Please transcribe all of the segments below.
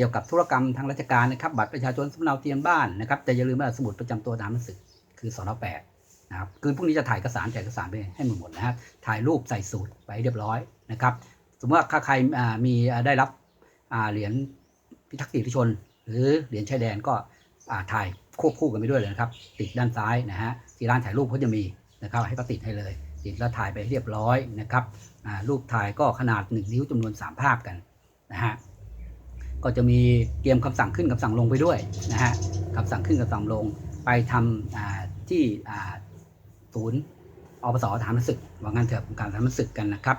กี่ยวกับธุรกรรมทางราชการนะครับบัตรประชาชนสำเนาทะเบียนบ้านนะครับแต่อย่าลืมว่าสมุดประจำตัวตามหนังสือคือสนแปดนะครับคือพรุ่งนี้จะถ่ายเอกสารแจกเอกสารไปให้หมดหมดนะครับถ่ายรูปใส่สูตรไปเรียบร้อยนะครับสมมติว่าถ้าใครมีได้รับเหรียญพิทักษ์สิทธิชน หรือเหรียญชายแดนก็ถ่ายควบคู่กันไปด้วยเลยนะครับ ติดด้านซ้ายนะฮะที่ร้านถ่ายรูปเขาจะมีนะครับให้ก็ติดให้เลยติดแล้วถ่ายไปเรียบร้อยนะครับรูปถ่ายก็ขนาด 1 นิ้วจำนวน 3 ภาพกันนะฮะ ก็จะมีเตรียมคำสั่งขึ้นคำสั่งลงไปด้วยนะฮะคำสั่งขึ้นคำสั่งลงไปทำที่ศูนย์อปสฐานศึกว่างั้นเถอะการฐานศึกกันนะครับ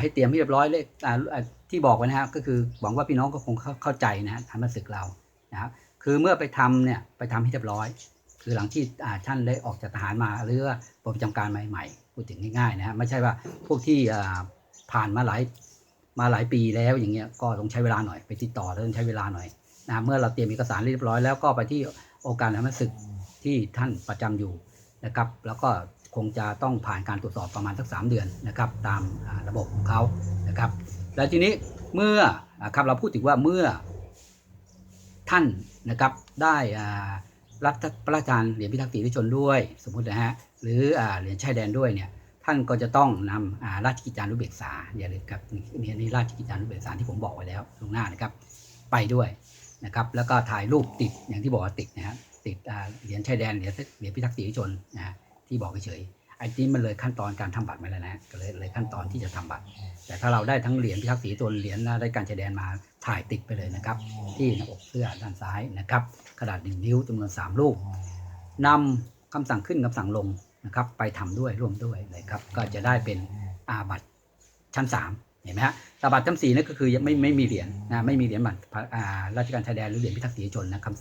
ให้เตรียมให้เรียบร้อยเลขที่บอกไว้นะครับก็คือหวังว่าพี่น้องก็คงเข้าใจนะฮะทำมาศึกเรานะครับคือเมื่อไปทำเนี่ยไปทำให้เรียบร้อย คือหลังที่ท่านได้ออกจากทหารมาหรือว่าประจำการใหม่ ๆ พูดถึงง่ายๆนะฮะไม่ใช่ว่าพวกที่ผ่านมาหลาย มาหลายปีแล้วอย่างเงี้ยก็ต้องใช้เวลาหน่อยไปติดต่อต้องใช้เวลาหน่อยนะเมื่อเราเตรียมเอกสารเรียบร้อยแล้วก็ไปที่องค์การทำศึกที่ท่านประจำอยู่นะครับ แล้วก็คงจะต้องผ่านการตรวจสอบประมาณสัก 3 เดือนนะครับ ตามระบบของเขานะครับ แล้วทีนี้เมื่อครับเราพูดถึงว่าเมื่อท่านนะครับได้รับพระราชทานเหรียญพิทักษ์ศรีวิชนด้วย สมมุตินะฮะหรืออเหรียญชายแดนด้วยเนี่ย ท่านก็จะต้องนำราชกิจจานุเบกษาอย่าลืมครับนี่นี่ราชกิจจานุเบกษาที่ผมบอกไว้แล้วตรงหน้านะครับ ไปด้วยนะครับแล้วก็ถ่ายรูปติดอย่างที่บอกว่าติดนะฮะติดเหรียญชายแดนเหรียญเหรียญพิทักษ์ศรีชนนะฮะที่บอกเฉยๆไอ้นี้มันเลยขั้นตอนการทำบัตรมาแล้วนะก็เลยเลยขั้นตอนที่จะทำบัตร แต่ถ้าเราได้ทั้งเหรียญพิทักษ์ศรีวิชนเหรียญรายการชายแดนมาถ่ายติดไปเลยนะครับ ที่หน้าอกเสื้อด้านซ้ายนะครับขนาดหนึ่งนิ้วจำนวนสามลูกนำคำสั่งขึ้นคำสั่งลง นะครับไปทำด้วยร่วมด้วยเลยครับก็จะได้เป็นอาบัตชั้นสามเห็นไหมฮะต่บัตชั้นสี่นั่นก็คือยังไม่ไม่มีเหรียญนะไม่มีเหรียญบัตรราชการชายแดนหรือเหรียญพิทักษ์ศรีชนนะครับ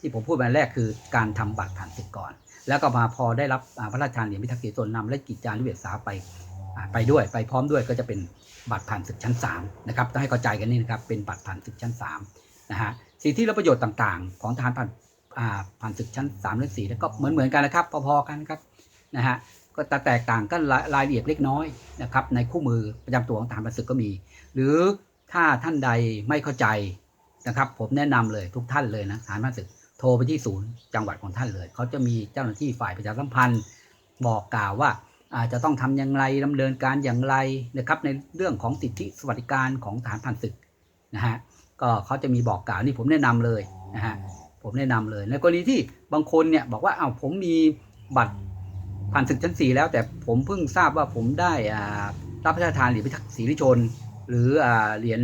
ที่ผมพูดมาแรกคือการทำบัตรผ่านศึกก่อน แล้วก็มาพอได้รับพระราชทานเหรียญพิทักษ์ศรีตนนำและกิจจานุเบกษาไปไปด้วยไปพร้อมด้วยก็จะเป็นบัตรผ่านศึกชั้น3นะครับต้องให้เข้าใจกันนี่นะครับเป็นบัตรผ่านศึกชั้น3นะฮะสิทธิและประโยชน์ต่างๆ ของทหารผ่านผ่านศึกชั้น3และ4แล้วก็เหมือนเหมือนๆกันนะครับพอๆกันครับ นะฮะก็แตกต่างกันรายละเอียดเล็กน้อยนะครับในคู่มือประจำตัวของทหารผ่านศึกก็มี หรือถ้าท่านใดไม่เข้าใจนะครับ ผมแนะนำเลยทุกท่านเลยนะทหารผ่านศึกโทรไปที่ศูนย์จังหวัดของท่านเลย เขาจะมีเจ้าหน้าที่ฝ่ายประชาสัมพันธ์ บอกกล่าวว่าอาจจะต้องทำอย่างไรดำเนินการอย่างไรนะครับ ในเรื่องของสิทธิสวัสดิการของฐานผ่านศึกนะฮะก็เขาจะมีบอกกล่าวนี่ผมแนะนำเลยนะฮะผมแนะนำเลยในกรณีที่บางคนเนี่ยบอกว่าเอ้าผมมีบัตร ผ่านศึกชั้นสี่แล้วแต่ผมเพิ่งทราบว่าผมได้รับพระราชทานเหรียญพิทักษ์ศรีวิชน หรือเหรียญ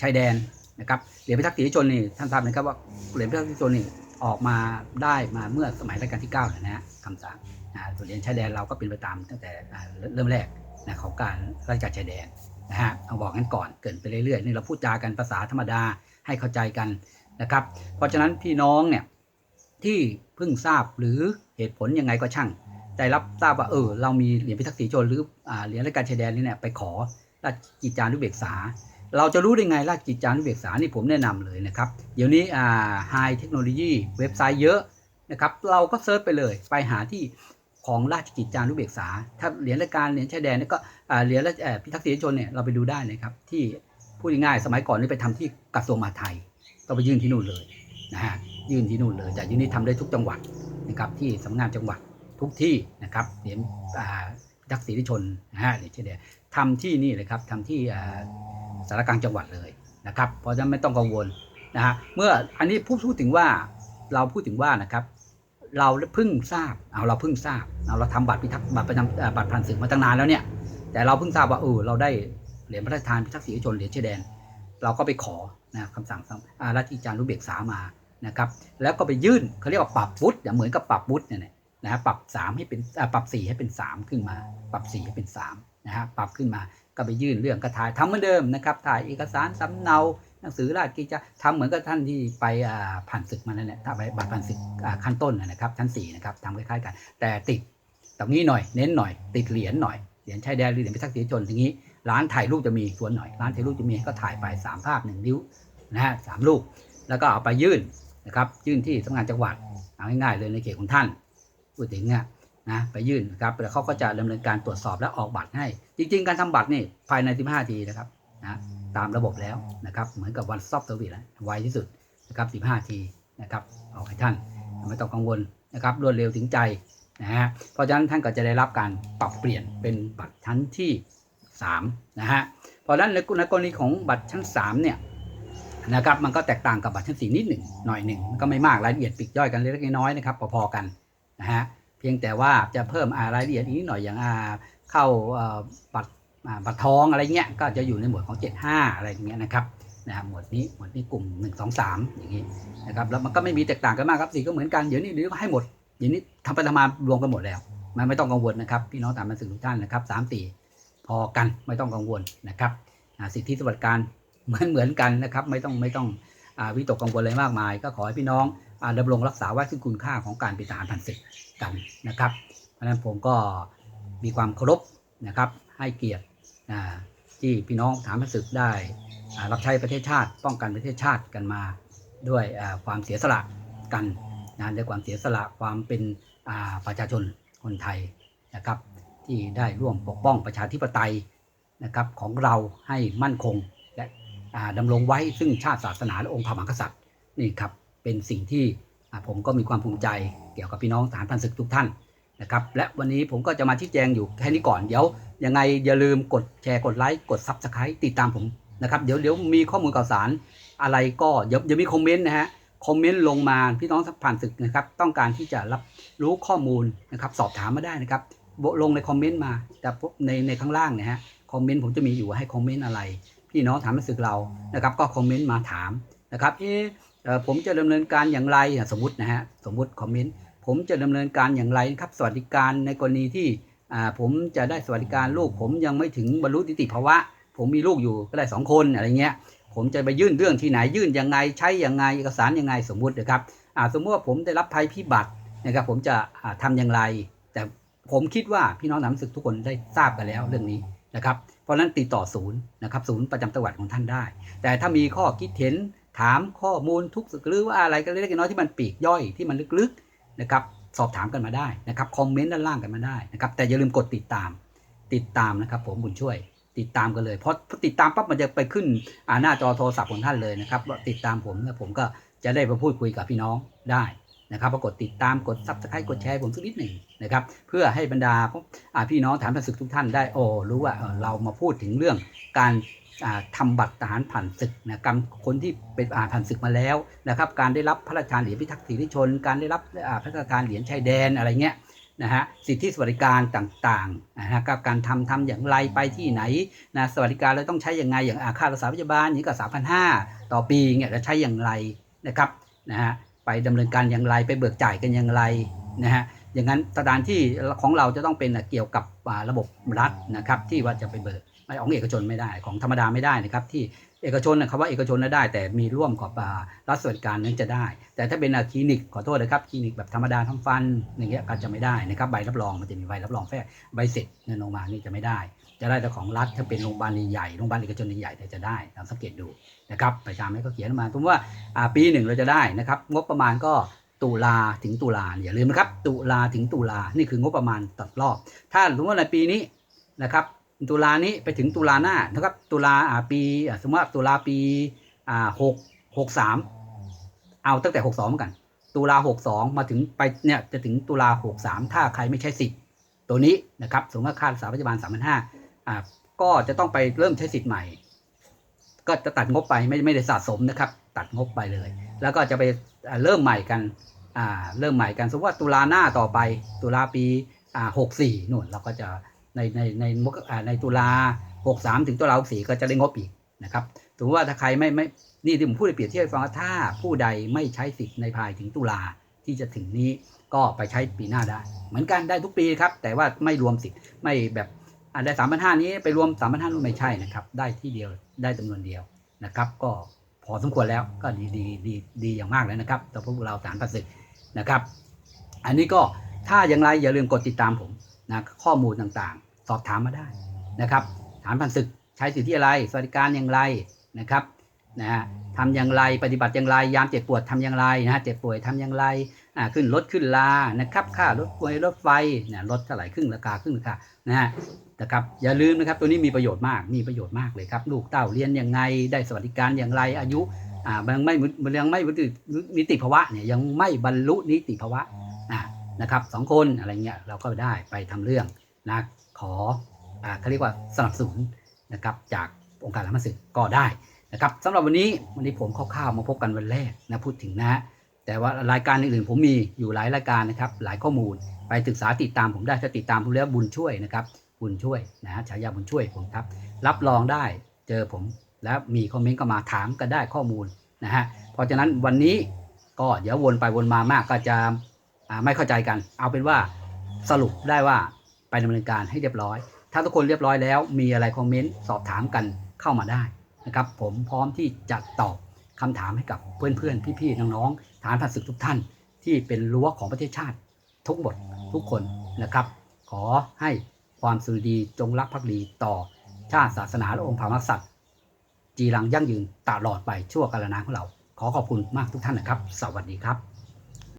ชายแดนนะครับเหรียญพิทักษ์ศรีวิชนนี่ท่านทราบไหมครับว่าเหรียญพระราชนิชนนี่ออกมาได้มาเมื่อสมัยรัชกาลที่9เนี่ยนะฮะคำสั่งนะส่วนเหรียญชายแดนเราก็เป็นไปตามตั้งแต่เริ่มแรกนะของการราชการชายแดนนะฮะเอาบอกกันก่อนเกินไปเรื่อยๆนี่เราพูดจากันภาษาธรรมดาให้เข้าใจกันนะครับ เพราะฉะนั้นพี่น้องเนี่ยที่เพิ่งทราบหรือเหตุผลยังไงก็ช่าง ได้รับทราบว่าเออเรามีเหรียญพิทักษ์ศรีชนหรืออ่าเหรียญราชการชายแดนนี่เนี่ยไปขอราชกิจจานุเบกษา เราจะรู้ได้ไงราชกิจจานุเบกษานี่ผมแนะนำเลยนะครับ เดี๋ยวนี้อ่าไฮเทคโนโลยีเว็บไซต์เยอะนะครับเราก็เซิร์ชไปเลยไปหาที่ของราชกิจจานุเบกษา ถ้าเหรียญราชการเหรียญชายแดนนี่ก็เหรียญราพิทักษ์ศรีชนเนี่ยเราไปดูได้นะครับที่พูดง่ายๆสมัยก่อนนี่ไปทำที่กระทรวงมหาดไทยก็ไปยื่นที่นู่นเลยนะฮะยื่นที่นู่นเลยแต่ยื่นนี้ทำได้ทุกจังหวัดนะครับที่สำนักงานจังหวัด ทุกที่นะครับเหรียญอ่าพิทักษ์ศรีชนนะฮะเหรียญชายแดนทำที่นี่เลยครับทำที่สารกลางจังหวัดเลยนะครับ เพราะฉะนั้นไม่ต้องกังวลนะฮะเมื่ออันนี้พูดพูดถึงว่าเราพูดถึงว่านะครับ เราเพิ่งทราบเอาเราเพิ่งทราบเอาเราทำบัตรพิทักษ์บัตรประจำบัตรผ่านศึกมาตั้งนานแล้วเนี่ย แต่เราเพิ่งทราบว่าเออเราได้เหรียญพระราชทานพิทักษ์ศรีวิชนเหรียญชายแดน เราก็ไปขอนะคำสั่งราชกิจจานุเบกษามานะครับ แล้วก็ไปยื่นเขาเรียกว่าปรับวุฒิเหมือนกับปรับวุฒิเนี่ย นะฮะปรับสามให้เป็นอ่าปรับสี่ให้เป็นสามขึ้นมา ปรับสี่ให้เป็นสามนะฮะปรับขึ้นมาก็ไปยื่นเรื่องกระถ่ายทำเหมือนเดิมนะครับถ่ายเอกสารสำเนาหนังสือราชกิจจะทำเหมือนกับท่านที่ไปอ่าผ่านศึกมานั่นแหละถ้าไปบัตรผ่านศึกอ่าขั้นต้นนะนะครับชั้นสี่นะครับทำคล้ายๆกัน แต่ติดตรงนี้หน่อยเน้นหน่อย ติดเหรียญหน่อยเหรียญชายแดนหรือเหรียญพิทักษ์ศรีชนอย่างนี้ ร้านถ่ายรูปจะมีส่วนหน่อย ร้านถ่ายรูปจะมีก็ถ่ายไปสามภาพหนึ่งนิ้วนะฮะสามรูปแล้วก็เอาไปยื่นนะครับยื่นที่สำนักงานจังหวัดเอาง่ายๆเลยในเขตของท่าน พูดถึงเนี่ยนะไปยื่นครับแล้วเขาก็จะดำเนินการตรวจสอบและออกบัตรให้ จริง ๆ การทำบัตรนี่ภายใน 15นาทีนะครับนะตามระบบแล้วนะครับ เหมือนกับ one stop service แล้วไวที่สุดนะครับ 15 ทีนะครับเอาให้ท่านไม่ต้องกังวลนะครับรวดเร็วถึงใจนะฮะเพราะฉะนั้นท่านก็จะได้รับการปรับเปลี่ยนเป็นบัตรชั้นที่ 3 นะฮะเพราะฉะนั้นในกรณีของบัตรชั้น 3 เนี่ยนะครับมันก็แตกต่างกับบัตรชั้น 4 นิดหนึ่งหน่อยหนึ่งก็ไม่มากรายละเอียดปีกย่อยกันเล็กน้อยนะครับพอๆกัน นะฮะเพียงแต่ว่าจะเพิ่มอ่ารายละเอียดอีกนิดหน่อยอย่างเข้าบัตรบัตรทองอะไรเงี้ยก็จะอยู่ในหมวดของ 75 อะไรอย่างเงี้ยนะครับนะฮะหมวดนี้หมวดนี้กลุ่ม 1 2 3 อย่างงี้นะครับแล้วมันก็ไม่มีแตกต่างกันมากครับสีก็เหมือนกันเดี๋ยวนี้เดี๋ยวก็ให้หมดเดี๋ยวนี้ทำไปทำมารวมกันหมดแล้วมันไม่ต้องกังวลนะครับ พี่น้องตามมาสื่อทุกท่านนะครับสามตีพอกันไม่ต้องกังวลนะครับสิทธิสวัสดิการเหมือนเหมือนกันนะครับ ไม่ต้องไม่ต้องอวิตกกังวลอะไรมากมาย ก็ขอให้พี่น้อง ดำรงรักษาไว้ซึ่งคุณค่าของการเป็นทหารผ่านศึกกันนะครับ เพราะฉะนั้นผมก็มีความเคารพนะครับให้เกียรติที่พี่น้องทหารผ่านศึกได้รับใช้ประเทศชาติป้องกันประเทศชาติกันมาด้วยความเสียสละกันนะด้วยความเสียสละความเป็นประชาชนคนไทยนะครับที่ได้ร่วมปกป้องประชาธิปไตยนะครับของเราให้มั่นคงและดำรงไว้ซึ่งชาติศาสนาและองค์พระมหากษัตริย์นี่ครับ เป็นสิ่งที่ผมก็มีความภูมิใจเกี่ยวกับพี่น้องทหารพันศึกทุกท่านนะครับและวันนี้ผมก็จะมาชี้แจงอยู่แค่นี้ก่อนเดี๋ยวยังไงอย่าลืมกดแชร์กดไลค์กดซับสไครต์ติดตามผมนะครับเดี๋ยวเดี๋ยวมีข้อมูลข่าวสารอะไรก็เดี๋ยวเดี๋ยวมีคอมเมนต์นะฮะคอมเมนต์ลงมาพี่น้องผ่านศึกนะครับต้องการที่จะรับรู้ข้อมูลนะครับสอบถามมาได้นะครับลงในคอมเมนต์มาแต่ในในข้างล่างเนี่ยฮะคอมเมนต์ผมจะมีอยู่ให้คอมเมนต์อะไร พี่น้องถามมาสึกเรานะครับก็คอมเมนต์มาถามนะครับเออเอ่อ ผมจะดำเนินการอย่างไรสมมตินะฮะสมมติคอมเมนต์ผมจะดำเนินการอย่างไรครับสวัสดิการในกรณีที่ผมจะได้สวัสดิการลูก ผมยังไม่ถึงบรรลุนิติภาวะ ผมมีลูกอยู่ก็ได้สองคนอะไรเงี้ยผมจะไปยื่นเรื่องที่ไหนยื่นยังไงใช้ยังไงเอกสารยังไงสมมุตินะครับสมมติว่าผมได้รับภัยพิบัตินะครับผมจะอ่าทำอย่างไร แต่ผมคิดว่าพี่น้องทหารศึกทุกคนได้ทราบกันแล้วเรื่องนี้นะครับเพราะนั้นติดต่อศูนย์นะครับศูนย์ประจำจังหวัดของท่านได้ แต่ถ้ามีข้อคิดเห็น ถามข้อมูลทุกสึกหรือว่าอะไรก็เล็กๆน้อยๆที่มันปีกย่อยที่มันลึกๆนะครับสอบถามกันมาได้นะครับคอมเมนต์ด้านล่างกันมาได้นะครับแต่อย่าลืมกดติดตามติดตามนะครับ ผมบุญช่วย ติดตามกันเลยเพราะพอติดตามปั๊บมันจะไปขึ้นหน้าจอโทรศัพท์ของท่านเลยนะครับติดตามผมแล้วผมก็จะได้มาพูดคุยกับพี่น้องได้นะครับปรากฏติดตามกดซับสไครต์กดแชร์ผมสักนิดหนึ่ง นะครับ เพื่อให้บรรดาพี่น้องฐานผ่านศึกทุกท่านได้โอ้รู้ว่าเรามาพูดถึงเรื่องการอ่าทำบัตรทหารผ่านศึกนะกรรมคนที่เป็นอ่าผ่านศึกมาแล้วนะครับ การได้รับพระราชทานเหรียญพิทักษ์ศรีชน การได้รับพระราชทานเหรียญชายแดนอะไรเงี้ยนะฮะสิทธิสวัสดิการต่างๆนะฮะกับการทำทำอย่างไรไปที่ไหนนะสวัสดิการเราต้องใช้อย่างไงอย่างอาค่ารักษาพยาบาลอย่างนี้ก็สามพันห้าต่อปีเนี่ยจะใช้อย่างไรนะครับนะฮะไปดำเนินการอย่างไรไปเบิกจ่ายกันอย่างไรนะฮะ อย่างนั้นสถานที่ของเราจะต้องเป็นเกี่ยวกับระบบรัฐนะครับที่ว่าจะไปเบิกไม่ของเอกชนไม่ได้ของธรรมดาไม่ได้นะครับที่เอกชนนะคำว่าเอกชนน่ะได้ แต่มีร่วมกับรัฐสวัสดิการนั้นจะได้ แต่ถ้าเป็นคลินิกขอโทษนะครับคลินิกแบบธรรมดาทำฟันอย่างเงี้ยก็จะไม่ได้นะครับใบรับรองมันจะมีใบรับรองแพทย์ใบเสร็จเงินลงมานี่จะไม่ได้ จะได้แต่ของรัฐถ้าเป็นโรงพยาบาลใหญ่โรงพยาบาลเอกชนใหญ่จะได้ลองสังเกตดูนะครับประจำให้เขาเขียนมาสมมว่าปีหนึ่งเราจะได้นะครับงบประมาณก็ ตุลาถึงตุลาอย่าลืมนะครับ ตุลาถึงตุลานี่คืองบประมาณตัดรอบ ถ้าสมมติว่าในปีนี้นะครับ ตุลานี้ไปถึงตุลาหน้านะครับ ตุลาปีสมมติว่าตุลาปีหกหกสามเอาตั้งแต่หกสองกัน ตุลาหกสองมาถึงไปเนี่ยจะถึงตุลาหกสามถ้าใครไม่ใช่สิทธิ์ตัวนี้นะครับสมมติว่าค่ารักษาพยาบาลสามพันห้าอ่าก็จะต้องไปเริ่มใช้สิทธิ์ใหม่ ก็จะตัดงบไปไม่ไม่ได้สะสมนะครับ ตัดงบไปเลย แล้วก็จะไป เริ่มใหม่กันอ่าเริ่มใหม่กันสมมติว่าตุลาหน้าต่อไป ตุลาปีอ่าหกสี่นู่นเราก็จะในในในมกอ่าในตุลาหกสามถึงตุลาหกสี่ก็จะได้งบอีกนะครับสมมติว่าถ้าใครไม่ไม่นี่ที่ผมพูดในเปรียบเทียบให้ฟังว่าถ้าผู้ใดไม่ใช้สิทธิ์ในภายถึงตุลาที่จะถึงนี้ก็ไปใช้ปีหน้าได้ เหมือนกันได้ทุกปีครับ แต่ว่าไม่รวมสิทธิ์ไม่แบบอ่าได้สามพันห้านี้ไปรวมสามพันห้านู่นไม่ใช่นะครับ ได้ที่เดียวได้จำนวนเดียวนะครับ ก็ พอสมควรแล้วก็ดีดีดีดีอย่างมากเลยนะครับต่อพวกเราสารพันศึกนะครับ อันนี้ก็ถ้าอย่างไรอย่าลืมกดติดตามผมนะข้อมูลต่างๆ สอบถามมาได้นะครับฐานพันศึกใช้สิทธิอะไรสวัสดิการอย่างไรนะครับนะฮะทำอย่างไรปฏิบัติอย่างไรยามเจ็บปวดทำอย่างไรนะฮะเจ็บป่วยทำอย่างไรอ่าขึ้นรถขึ้นลานะครับค่ารถป่วยรถไฟนะรถเท่าไหร่ครึ่งราคาครึ่งราคานะฮะ นะครับอย่าลืมนะครับตัวนี้มีประโยชน์มากมีประโยชน์มากเลยครับ ลูกเต้าเรียนยังไง ได้สวัสดิการอย่างไรอายุอ่ายังไม่ยังไม่บรรลุนิติภาวะเนี่ยยังไม่บรรลุนิติภาวะอะนะครับสองคนอะไรเงี้ยเราก็ได้ไปทำเรื่องนะขออ่าเขาเรียกว่าสนับสนุนนะครับจากองค์การละมัสึกก็ได้นะครับสำหรับวันนี้วันนี้ผมคร่าวๆมาพบกันวันแรกนะพูดถึงนะฮะแต่ว่ารายการอื่นๆผมมีอยู่หลายรายการนะครับหลายข้อมูลไปศึกษาติดตามผมได้ถ้าติดตามผมแล้วบุญช่วยนะครับ บุญช่วยนะฮะฉายาบุญช่วยผมครับ รับรองได้เจอผม แล้วมีคอมเมนต์ก็มาถามกันได้ข้อมูลนะฮะเพราะฉะนั้นวันนี้ก็เดี๋ยววนไปวนมามากก็จะไม่เข้าใจกัน เอาเป็นว่าสรุปได้ว่าไปดำเนินการให้เรียบร้อย ถ้าทุกคนเรียบร้อยแล้ว มีอะไรคอมเมนต์สอบถามกันเข้ามาได้นะครับ ผมพร้อมที่จะตอบคำถามให้กับเพื่อนๆ พี่ๆ น้องๆ ฐานผัดศึกทุกท่าน ที่เป็นรั้วของประเทศชาติ ทุกหมดทุกคนนะครับ ขอให้ ความสุขดีจงรักภักดีต่อชาติศาสนาและองค์พระมหากษัตริย์ จีรังยั่งยืนตลอดไปชั่วกาลนานของเรา ขอขอบคุณมากทุกท่านนะครับ สวัสดีครับ